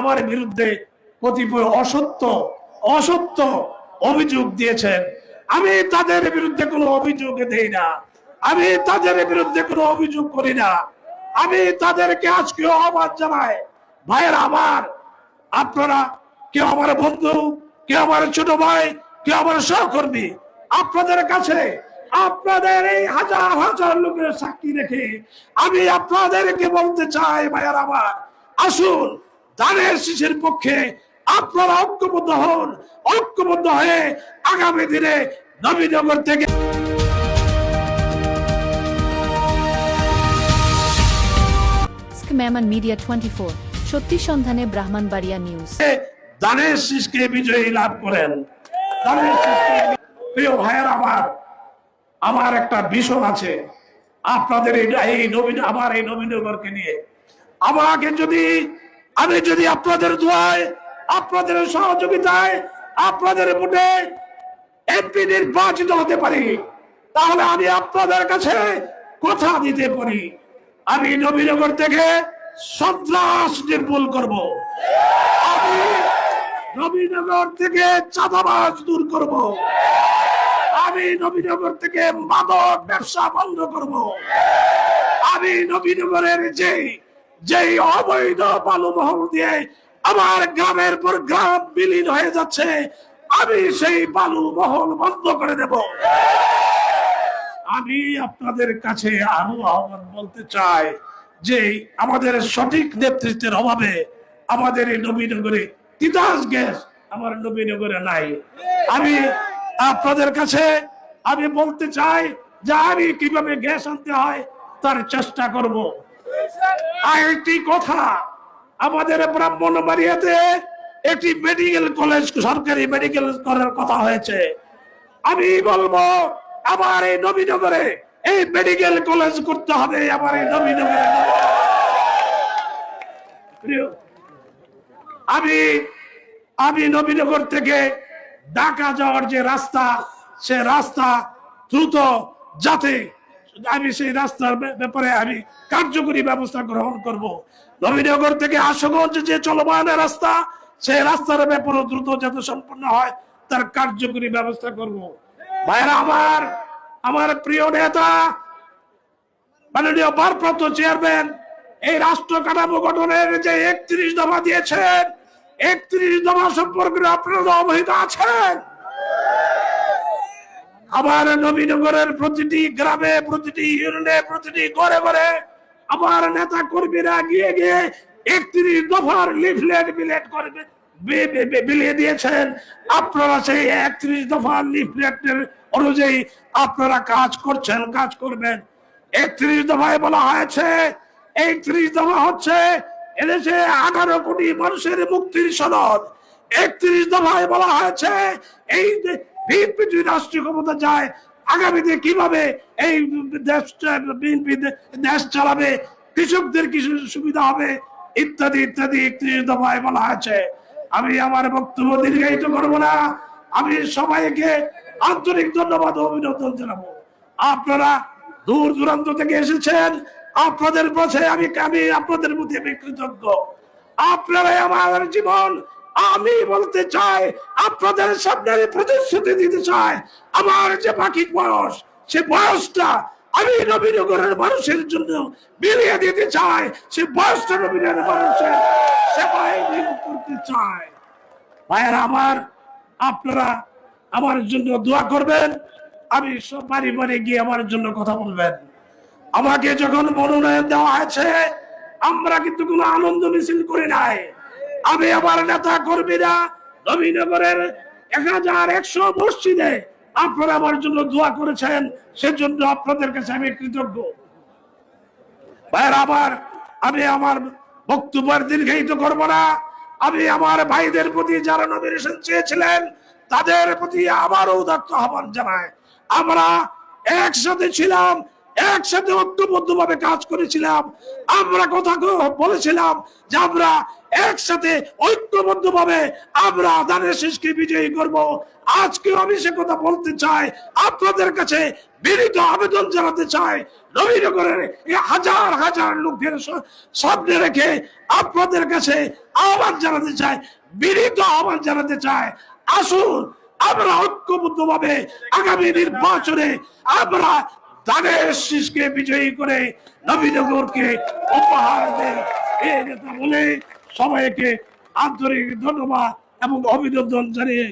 আমার বিরুদ্ধে কতিপয় অসত্য অসত্য অভিযোগ দিয়েছেন। আমি তাদের বিরুদ্ধে কোনো অভিযোগ দেই না। আমি তাদের বিরুদ্ধে কোনো অভিযোগ করি না। আমি তাদেরকে আজকে আহ্বান জানাই, ভাইয়ের আমার, আপনারা, কেউ আমার বন্ধু, কেউ আমার ছোট ভাই, কেউ আমার সহকর্মী, আপনাদের কাছে আপনাদের এই হাজার হাজার লোকের সাক্ষী রেখে আমি আপনাদেরকে বলতে চাই, ভাইয়ার আমার, আসুন ধানের শিশের পক্ষে আপনারা ঐক্যবদ্ধ হন ঐক্যবদ্ধ হয়ে আগামী দিনে নবীনগর থেকে মিডিয়া টোয়েন্টি ফোর সত্যি সন্ধানে ব্রাহ্মণবাড়িয়া নিউজ দানের শীষকে বিজয়ী লাভ করেন। দানের প্রিয় ভাইয়ের আমার আমার একটা ভীষণ আছে। আপনাদের এই নবীন আমার এই নবীনগরকে নিয়ে। আমাকে যদি আমি যদি আপনাদের দোয়ায়, আপনাদের সহযোগিতায়, আপনাদের ভোটে এমপি নির্বাচিত হতে পারি, তাহলে আমি আপনাদের কাছে কথা দিতে পারি। আমি নবীনগর থেকে সন্ত্রাস নির্মূল করব। আমি নবীনগর থেকে চাঁদাবাজ দূর করব। আমি নবীনগর থেকে মাদক ব্যবসা বন্ধ করব। আমি নবীনগরের যে যেই অবৈধ বালু মহল দিয়ে আমার গ্রামের পর গ্রাম বিলীন হয়ে যাচ্ছে, আমি সেই বালু মহল বন্ধ করে দেব। আমি আপনাদের কাছে আরও আহ্বান বলতে চাই যে আমাদের সঠিক নেতৃত্বের অভাবে আমাদের এই নবীনগরে তিতাস গ্যাস আমার নবীনগরে নাই। আমি আপনাদের কাছে আমি বলতে চাই যে আমি কীভাবে গ্যাস আনতে হয় তার চেষ্টা করব। আর কথা, আমাদের ব্রাহ্মণবাড়িয়াতে একটি মেডিকেল কলেজ সরকারি মেডিকেল করার কথা হয়েছে। আমি বলব, আমার এই নবীনগরে এই মেডিকেল কলেজ করতে হবে, আমার এই নবীনগরে। আমি আমি নবীনগর থেকে ঢাকা যাওয়ার যে রাস্তা, সে রাস্তা দ্রুত যাতে আমি সেই রাস্তার ব্যাপারে আমি কার্যকরী ব্যবস্থা গ্রহণ করব। নবীনগর থেকে আশুগঞ্জ যে চলমান রাস্তা, সেই রাস্তার ব্যাপারে দ্রুত যাতে সম্পন্ন হয়, তার কার্যকরী ব্যবস্থা করব। ভাইরা আমার আমার প্রিয় নেতা, মাননীয় ভারপ্রাপ্ত চেয়ারম্যান, এই রাষ্ট্র কাঠামো গঠনের যে একত্রিশ দফা দিয়েছেন, একত্রিশ দফা সম্পর্কে আপনারা অবহিত আছেন। আমার নবীনগরের প্রতিটি গ্রামে, প্রতিটি ইউনিয়নে, প্রতিটি ঘরে ঘরে আমার নেতা কর্মীরা গিয়ে গিয়ে একত্রিশ দফার লিফলেট বিলেট করবে বিলিয়ে দিয়েছেন। আপনারা সেই একত্রিশ দফার লিফলেটের অনুযায়ী আপনারা কাজ করছেন, কাজ করবেন। একত্রিশ দফায় বলা হয়েছে, একত্রিশ দফা হচ্ছে এদেশে আঠারো কোটি মানুষের মুক্তির সনদ। একত্রিশ দফায় বলা হয়েছে, এই বিএনপি যদি রাষ্ট্রীয় ক্ষমতা যায় আগামীতে কীভাবে এই দেশ বিএনপি দেশ চালাবে, কৃষকদের কি সু- সুবিধা হবে, ইত্যাদি ইত্যাদি একত্রিশ দফায় বলা আছে আমি আমার বক্তব্য দীর্ঘায়িত করব না। আমি সবাইকে আন্তরিক ধন্যবাদ অভিনন্দন জানাব। আপনারা দূর দূরান্ত থেকে এসেছেন। আপনাদের কাছে আমি আমি আপনাদের প্রতি আমি কৃতজ্ঞ। আপনারাই আমার জীবন আমি বলতে চাই, আপনাদের সামনে আমি প্রতিশ্রুতি দিতে চাই, আমার যে বাকি বয়স, সে বয়সটা আমি নবীনগরের মানুষের জন্য বিলিয়ে দিতে চাই, সে বয়সটা নবীনগরের মানুষের সেবায় করতে চাই। ভাইয়েরা আমার, আপনারা আমার জন্য দোয়া করবেন, আমি সব বাড়ি বাড়ি গিয়ে আমার জন্য কথা বলবেন। আমাকে যখন মনোনয়ন দেওয়া হয়েছে, আমরা কিন্তু কোনো আনন্দ মিছিল করি নাই। আমি আমার নেতা কর্মীরা নবীনগরের এক হাজার একশো মসজিদে আপনারা আমার জন্য দোয়া করেছেন, সেজন্য আপনাদের কাছে আমি কৃতজ্ঞ। ভাইয়ের আবার আমি আমার বক্তব্য দীর্ঘায়িত করব না। আমি আমার ভাইদের প্রতি যারা নমিনেশন চেয়েছিলেন, তাদের প্রতি আবারও উদাত্ত আহ্বান জানাই। আমরা একসাথে ছিলাম একসাথে ঐক্যবদ্ধ ভাবে কাজ করেছিলাম। আমরা কথা বলেছিলাম যে আমরা একসাথে ঐক্যবদ্ধ ভাবে আমরা ধানের শীষকে বিজয়ী করব। আজকে আমি সে কথা বলতে চাই, আপনাদের কাছে বিনীত আবেদন জানাতে চাই। নবীনগরের হাজার হাজার লোকের সামনে রেখে আপনাদের কাছে আহ্বান জানাতে চাই, বিনীত আহ্বান জানাতে চাই। আসুন, আমরা ঐক্যবদ্ধ ভাবে আগামী নির্বাচনে আমরা ধানের শীষকে বিজয়ী করে নবীনগরকে উপহার দেয় বলে সবাইকে আন্তরিক ধন্যবাদ এবং অভিনন্দন জানিয়ে